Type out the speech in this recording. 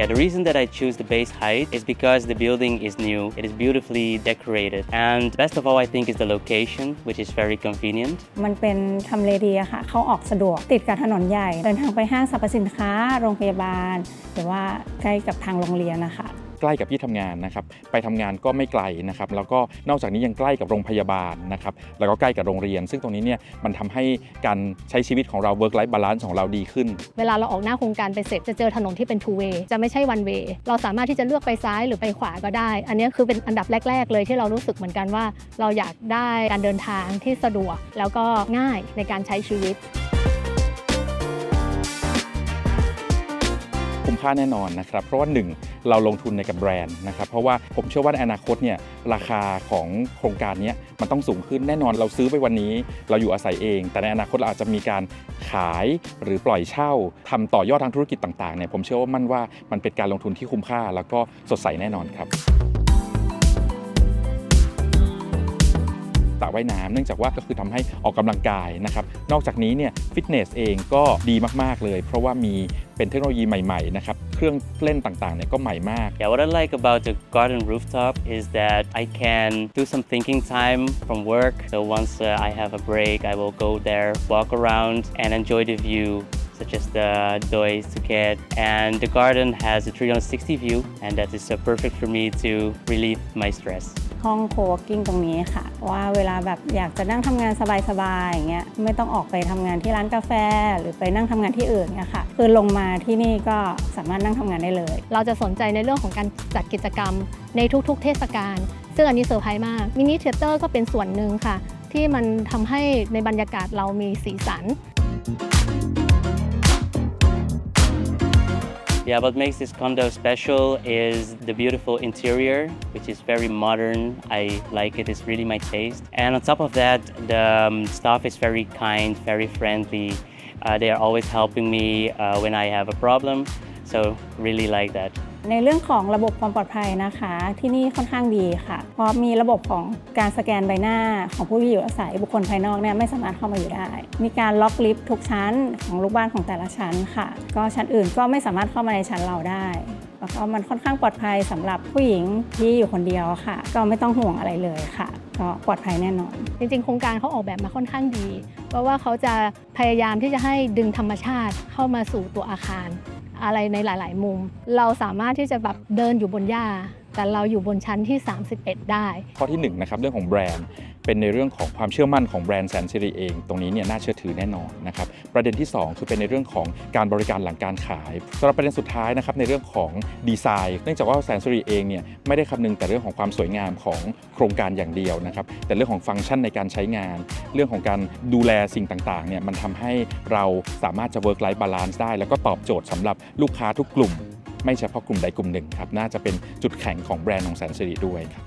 Yeah, the reason that I choose the base height is because the building is new, it is beautifully decorated, and best of all, I think, is the location, which is very convenient. มันเป็นทำเลดีอะค่ะ เข้าออกสะดวก ติดกับถนนใหญ่ เดินทางไปห้างสรรพสินค้า โรงพยาบาล หรือว่าใกล้กับทางโรงเรียนนะคะ ใกล้กับที่ทำงานนะครับ ไปทำงานก็ไม่ไกลนะครับ แล้วก็นอกจากนี้ยังใกล้กับโรงพยาบาลนะครับ แล้วก็ใกล้กับโรงเรียน ซึ่งตรงนี้เนี่ยมันทำให้การใช้ชีวิตของเรา work life balance ของเราดีขึ้น เวลาเราออกหน้าโครงการไปเสร็จจะเจอถนนที่เป็น two way จะไม่ใช่ one way เราสามารถที่จะเลือกไปซ้ายหรือไปขวาก็ได้ อันนี้คือเป็นอันดับแรก ๆ เลยที่เรารู้สึกเหมือนกันว่า เราอยากได้การเดินทางที่สะดวกแล้วก็ง่ายในการใช้ชีวิต ค่าแน่นอนนะครับเพราะว่าหนึ่งเราลงทุนในกับแบรนด์นะครับเพราะว่าผมเชื่อว่าในอนาคตเนี่ยราคาของโครงการนี้มันต้องสูงขึ้นแน่นอนเราซื้อไปวันนี้เราอยู่อาศัยเอง แต่ในอนาคตเราอาจจะมีการขายหรือปล่อยเช่าทำต่อยอดทางธุรกิจต่างๆเนี่ยผมเชื่อว่ามั่นว่ามันเป็นการลงทุนที่คุ้มค่า แล้วก็สดใสแน่นอนครับ ระว่ายน้ำเนื่องจากว่าก็คือทำให้ออกกำลังกายนะครับ นอกจากนี้เนี่ยฟิตเนสเองก็ดีมาก ๆ เลย เพราะว่ามีเป็นเทคโนโลยีใหม่ ๆ นะครับ เครื่องเล่นต่างๆเนี่ยก็ใหม่มาก Yeah, what I like about the garden rooftop is that I can do some thinking time from work. So once uh, I have a break, I will go there, walk around, and enjoy the view, such as the Doi Phuket. And the garden has a 360 view, and that is uh, perfect for me to relieve my stress. ห้องโคเวกิ้งตรงนี้ค่ะ ว่าเวลาแบบอยากจะนั่งทำงานสบายๆอย่างเงี้ยไม่ต้องออกไปทำงานที่ร้านกาแฟ หรือไปนั่งทำงานที่อื่นเนี่ยค่ะ คือลงมาที่นี่ก็สามารถนั่งทำงานได้เลย เราจะสนใจในเรื่องของการจัดกิจกรรมในทุกๆ เทศกาลซึ่งอันนี้เซอร์ไพรส์มากมินิเทเตอร์ก็เป็นส่วนหนึ่งค่ะ ที่มันทำให้ในบรรยากาศเรามีสีสัน Yeah, what makes this condo special is the beautiful interior, which is very modern. I like it, it's really my taste. And on top of that, the um, staff is very kind, very friendly. Uh, they are always helping me uh, when I have a problem, so really like that. ในเรื่องของระบบความปลอดภัยนะคะ ที่นี่ค่อนข้างดีค่ะ เพราะมีระบบของการสแกนใบหน้าของผู้ที่อยู่อาศัยบุคคลภายนอกเนี่ยไม่สามารถเข้ามาอยู่ได้ มีการล็อกลิฟต์ทุกชั้นของลูกบ้านของแต่ละชั้นค่ะ ก็ชั้นอื่นก็ไม่สามารถเข้ามาในชั้นเราได้แล้วก็มันค่อนข้างปลอดภัยสำหรับผู้หญิงที่อยู่คนเดียวค่ะ ก็ไม่ต้องห่วงอะไรเลยค่ะ ก็ปลอดภัยแน่นอน จริงๆ โครงการเขาออกแบบมาค่อนข้างดี เพราะว่าเขาจะพยายามที่จะให้ดึงธรรมชาติเข้ามาสู่ตัวอาคาร อะไรในหลาย ๆ มุม เราสามารถที่จะแบบเดินอยู่บนหญ้า แต่เราอยู่บนชั้นที่ 31 ได้ ข้อที่1นงนะครับเรื่องของแบรนด์เป็นในเรื่องของความเชื่อมั่นของแบรนด์แสนสิริเอง ตรงนี้เนี่ยน่าเชื่อถือแน่นอนนะครับประเด็นที่ 2 คือเป็นในเรื่องของการบริการหลังการขายสำหรับประเด็นสุดท้ายนะครับในเรื่องของดีไซน์ เนื่องจากว่าแสนสิริเองเนี่ยไม่ได้คำนึงแต่เรื่องของความสวยงามของโครงการอย่างเดียวนะครับแต่เรื่องของฟังก์ชันในการใช้งาน เรื่องของการดูแลสิ่งต่างๆเนี่ยมันทำให้เราสามารถจะ work life balance ได้ แล้วก็ตอบโจทย์สำหรับลูกค้าทุกกลุ่ม ไม่เฉพาะกลุ่มใดกลุ่มหนึ่งครับน่าจะเป็นจุดแข็งของแบรนด์ของแสนสิริด้วยครับ